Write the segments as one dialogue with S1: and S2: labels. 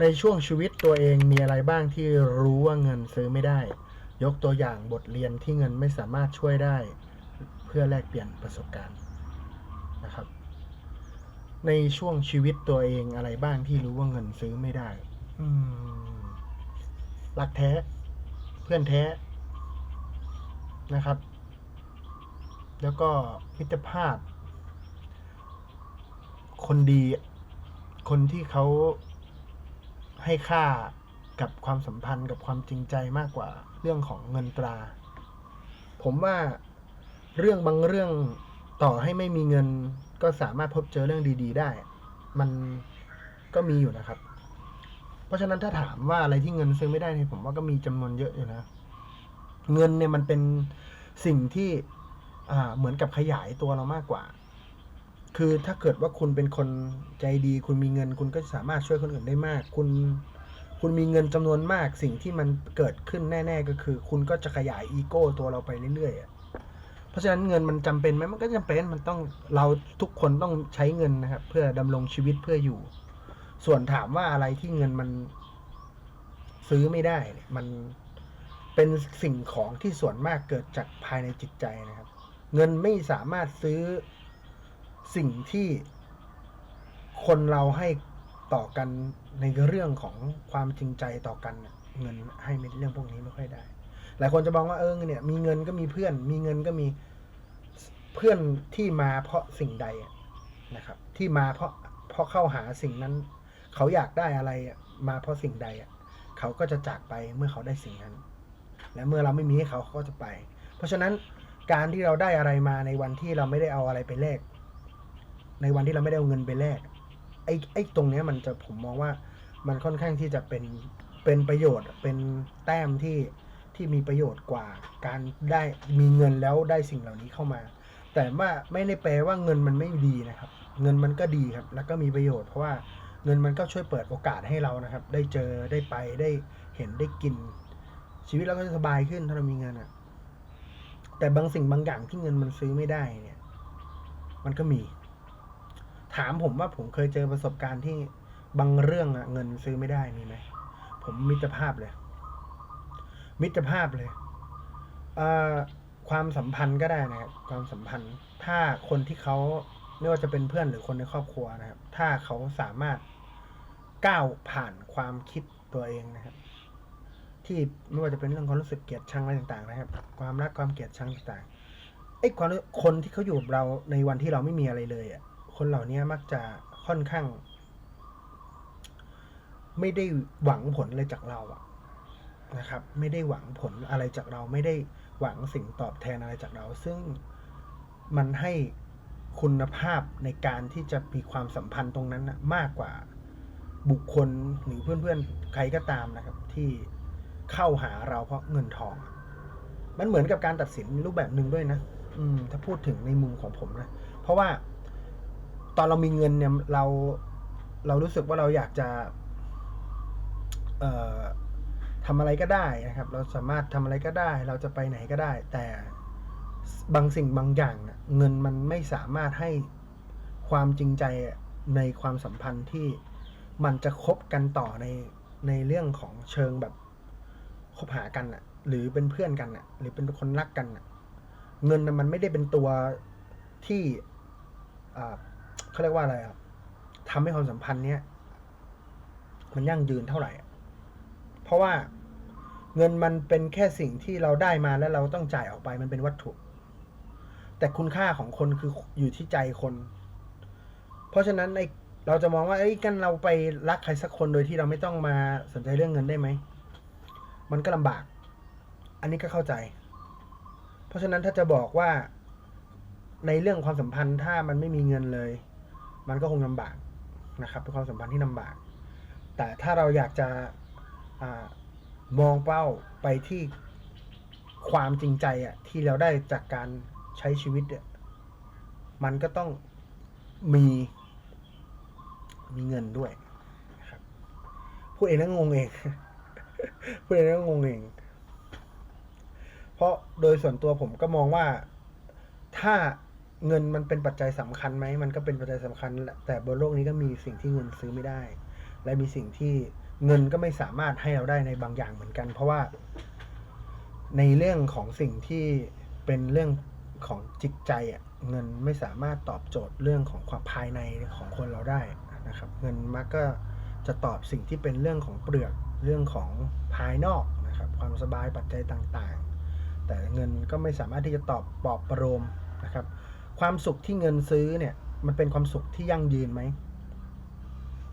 S1: ในช่วงชีวิตตัวเองมีอะไรบ้างที่รู้ว่าเงินซื้อไม่ได้ ยกตัวอย่างบทเรียนที่เงินไม่สามารถช่วยได้ เพื่อแลกเปลี่ยนประสบการณ์นะครับ ในช่วงชีวิตตัวเองอะไรบ้างที่รู้ว่าเงินซื้อไม่ได้ อืมรักแท้ เพื่อนแท้นะครับ แล้วก็มิตรภาพ คนดี คนที่เขา ให้ค่ากับความสัมพันธ์กับความจริงใจมากกว่าเรื่องของเงินตรา ผมว่าเรื่องบางเรื่องต่อให้ไม่มีเงินก็สามารถพบเจอเรื่องดี ๆ ได้ มันก็มีอยู่นะครับ เพราะฉะนั้นถ้าถามว่าอะไรที่เงินซื้อไม่ได้เนี่ยผมว่าก็มีจำนวนเยอะอยู่นะ เงินเนี่ยมันเป็นสิ่งที่อ่าเหมือนกับขยายตัวเรามากกว่า คือถ้าเกิดว่าคุณเป็นคนใจดี คุณมีเงิน คุณก็สามารถช่วยคนอื่นได้มาก คุณ คุณมีเงินจำนวนมาก สิ่งที่มันเกิดขึ้นแน่ ๆ ก็คือ คุณก็จะขยายอีโก้ตัวเราไปเรื่อยๆอเพราะฉะนั้นเงินมันจำเป็นไหมมันก็จำเป็น มันต้องเราทุกคนต้องใช้เงินนะครับ เพื่อดำรงชีวิตเพื่ออยู่ ส่วนถามว่าอะไรที่เงินมันซื้อไม่ได้เนี่ยมันเป็นสิ่งของที่ส่วนมากเกิดจากภายในจิตใจนะครับ เงินไม่สามารถซื้อ สิ่งที่คนเราให้ต่อกันในเรื่องของความจริงใจต่อกันเงินให้ไม่เรื่องพวกนี้ไม่ค่อยได้ หลายคนจะมองว่าเออเนี่ย มีเงินก็มีเพื่อน มีเงินก็มีเพื่อนที่มาเพราะสิ่งใดนะครับ ที่มาเพราะเพราะเข้าหาสิ่งนั้น เขาอยากได้อะไรมาเพราะสิ่งใดเขาก็จะจากไปเมื่อเขาได้สิ่งนั้น และเมื่อเราไม่มีให้เขาเขาก็จะไป เพราะฉะนั้นการที่เราได้อะไรมาในวันที่เราไม่ได้เอาอะไรไปแลก ในวันที่เราไม่ได้เอาเงินไปแลกไอ้ไอ้ตรงเนี้ยมันจะผมมองว่ามันค่อนข้างที่จะเป็นเป็นประโยชน์เป็นแต้มที่ที่มีประโยชน์กว่าการได้มีเงินแล้วได้สิ่งเหล่านี้เข้ามา แต่ว่าไม่ได้แปลว่าเงินมันไม่ดีนะครับ เงินมันก็ดีครับ แล้วก็มีประโยชน์เพราะว่าเงินมันก็ช่วยเปิดโอกาสให้เรานะครับ ได้เจอได้ไปได้เห็นได้กิน ชีวิตเราก็จะสบายขึ้นถ้าเรามีเงินอะแต่บางสิ่งบางอย่างที่เงินมันซื้อไม่ได้เนี่ย มันก็มี ถามผมว่าผมเคยเจอประสบการณ์ที่บางเรื่องอะเงินซื้อไม่ได้มีไหมผมมิตรภาพเลย มิตรภาพเลยเอ่อความสัมพันธ์ก็ได้นะครับความสัมพันธ์ ถ้าคนที่เขาไม่ว่าจะเป็นเพื่อนหรือคนในครอบครัวนะครับ ถ้าเขาสามารถก้าวผ่านความคิดตัวเองนะครับ ที่ไม่ว่าจะเป็นเรื่องความรู้สึกเกลียดชังอะไรต่างๆ นะครับ ความรักความเกลียดชังต่างๆไอ้ความคนที่เขาอยู่กับเราในวันที่เราไม่มีอะไรเลยอะ คนเหล่านี้มักจะค่อนข้าง ไม่ได้หวังผลอะไรจากเราอะนะครับ ไม่ได้หวังผลอะไรจากเรา ไม่ได้หวังสิ่งตอบแทนอะไรจากเรา ซึ่งมันให้คุณภาพในการที่จะมีความสัมพันธ์ตรงนั้นนะมากกว่าบุคคลหรือเพื่อนๆใครก็ตามนะครับ ที่เข้าหาเราเพราะเงินทอง มันเหมือนกับการตัดสินรูปแบบหนึ่งด้วยนะ อืม ถ้าพูดถึงในมุมของผมนะ เพราะว่า ตอนเรามีเงินเนี่ยเราเรารู้สึกว่าเราอยากจะ เอ่อทำอะไรก็ได้นะครับ เราสามารถทำอะไรก็ได้ เราจะไปไหนก็ได้ แต่บางสิ่งบางอย่างเงินมันไม่สามารถให้ความจริงใจในความสัมพันธ์ที่มันจะคบกันต่อในในเรื่องของเชิงแบบคบหากันน่ะหรือเป็นเพื่อนกันน่ะหรือเป็นคนรักกันน่ะเงินมันไม่ได้เป็นตัวที่อ่า เขาเรียกว่าอะไรอะทำให้ความสัมพันธ์เนี้ยมันยั่งยืนเท่าไหร่ เพราะว่าเงินมันเป็นแค่สิ่งที่เราได้มาแล้วเราต้องจ่ายออกไปมันเป็นวัตถุ แต่คุณค่าของคนคืออยู่ที่ใจคน เพราะฉะนั้นในเราจะมองว่าเอ้ยกันเราไปรักใครสักคนโดยที่เราไม่ต้องมาสนใจเรื่องเงินได้ไหม มันก็ลำบาก อันนี้ก็เข้าใจ เพราะฉะนั้นถ้าจะบอกว่าในเรื่องความสัมพันธ์ถ้ามันไม่มีเงินเลย มันก็คงลำบากนะครับเป็นความสัมพันธ์ที่ลำบาก แต่ถ้าเราอยากจะอามองเป้าไปที่ความจริงใจอะที่เราได้จากการใช้ชีวิตอะมันก็ต้องมีมีเงินด้วยนะครับพูดเองแล้วงงเองพูดเองแล้วงงเอง เพราะโดยส่วนตัวผมก็มองว่าถ้า เงินมันเป็นปัจจัยสำคัญไหมมันก็เป็นปัจจัยสำคัญแหละแต่บนโลกนี้ก็มีสิ่งที่เงินซื้อไม่ได้ และมีสิ่งที่เงินก็ไม่สามารถให้เราได้ในบางอย่างเหมือนกัน เพราะว่า ในเรื่องของสิ่งที่เป็นเรื่องของจิตใจอะเงินไม่สามารถตอบโจทย์เรื่องของความภายในของคนเราได้นะครับ เงินมักก็จะตอบสิ่งที่เป็นเรื่องของเปลือกเรื่องของภายนอกนะครับ ความสบายปัจจัยต่างๆ แต่เงินก็ไม่สามารถที่จะตอบปลอบประโลมนะครับ ความสุขที่เงินซื้อเนี่ย มันเป็นความสุขที่ยั่งยืนไหม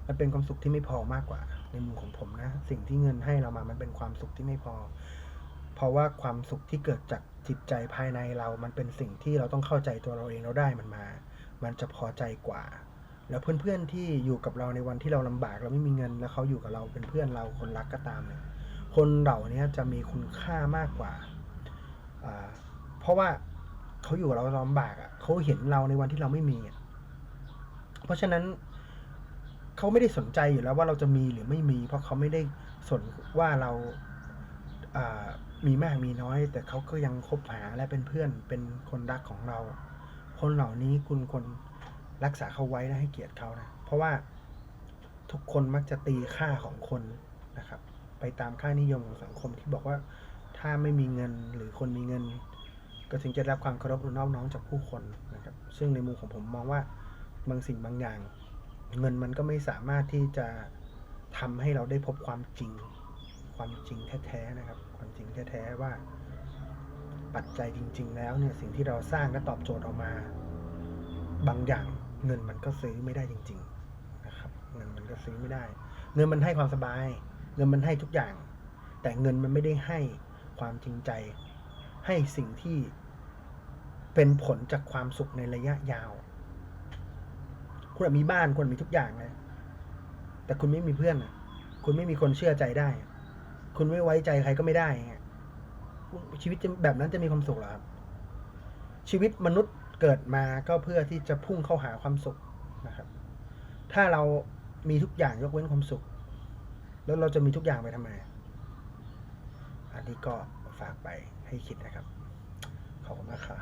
S1: มันเป็นความสุขที่ไม่พอมากกว่า ในมุมของผมนะ สิ่งที่เงินให้เรามา มันเป็นความสุขที่ไม่พอ เพราะว่าความสุขที่เกิดจากจิตใจภายในเรา มันเป็นสิ่งที่เราต้องเข้าใจตัวเราเองเราได้มันมา มันจะพอใจกว่า แล้วเพื่อนๆที่อยู่กับเราในวันที่เราลำบากเราไม่มีเงิน แล้วเขาอยู่กับเราเป็นเพื่อนเราคนรักก็ตามเนี่ย คนเหล่านี้จะมีคุณค่ามากกว่า เพราะว่า เขาอยู่กับเราลำบากอะเขาเห็นเราในวันที่เราไม่มีอะเพราะฉะนั้นเขาไม่ได้สนใจอยู่แล้วว่าเราจะมีหรือไม่มี เพราะเขาไม่ได้สนว่าเราอ่ามีมากมีน้อย แต่เขาก็ยังคบหาและเป็นเพื่อนเป็นคนรักของเรา คนเหล่านี้คุณคนรักษาเขาไว้และให้เกียรติเขานะเพราะว่าทุกคนมักจะตีค่าของคนนะครับ ไปตามค่านิยมของสังคมที่บอกว่าถ้าไม่มีเงินหรือคนมีเงิน ก็ถึงจะได้รับความเคารพรือนอบน้อมจากผู้คนนะครับซึ่งในมุมของผมมองว่าบางสิ่งบางอย่าง เงินมันก็ไม่สามารถที่จะทำให้เราได้พบความจริง ความจริงแท้ๆนะครับ ความจริงแท้ๆว่า ปัจจัยจริง ๆ แล้วเนี่ยสิ่งที่เราสร้างและตอบโจทย์ออกมา บางอย่างเงินมันก็ซื้อไม่ได้จริง ๆนะครับ เงินมันก็ซื้อไม่ได้ เงินมันให้ความสบาย เงินมันให้ทุกอย่าง แต่เงินมันไม่ได้ให้ความจริงใจ ให้สิ่งที่ เป็นผลจากความสุขในระยะยาว คุณมีบ้านคุณมีทุกอย่างเลย แต่คุณไม่มีเพื่อนคุณไม่มีคนเชื่อใจได้ คุณไม่ไว้ใจใครก็ไม่ได้ ชีวิตจะแบบนั้นจะมีความสุขหรอครับ ชีวิตมนุษย์เกิดมาก็เพื่อที่จะพุ่งเข้าหาความสุขนะครับ ถ้าเรามีทุกอย่างยกเว้นความสุข แล้วเราจะมีทุกอย่างไปทำไม อันนี้ก็ฝากไปให้คิดนะครับ ขอบคุณมากครับ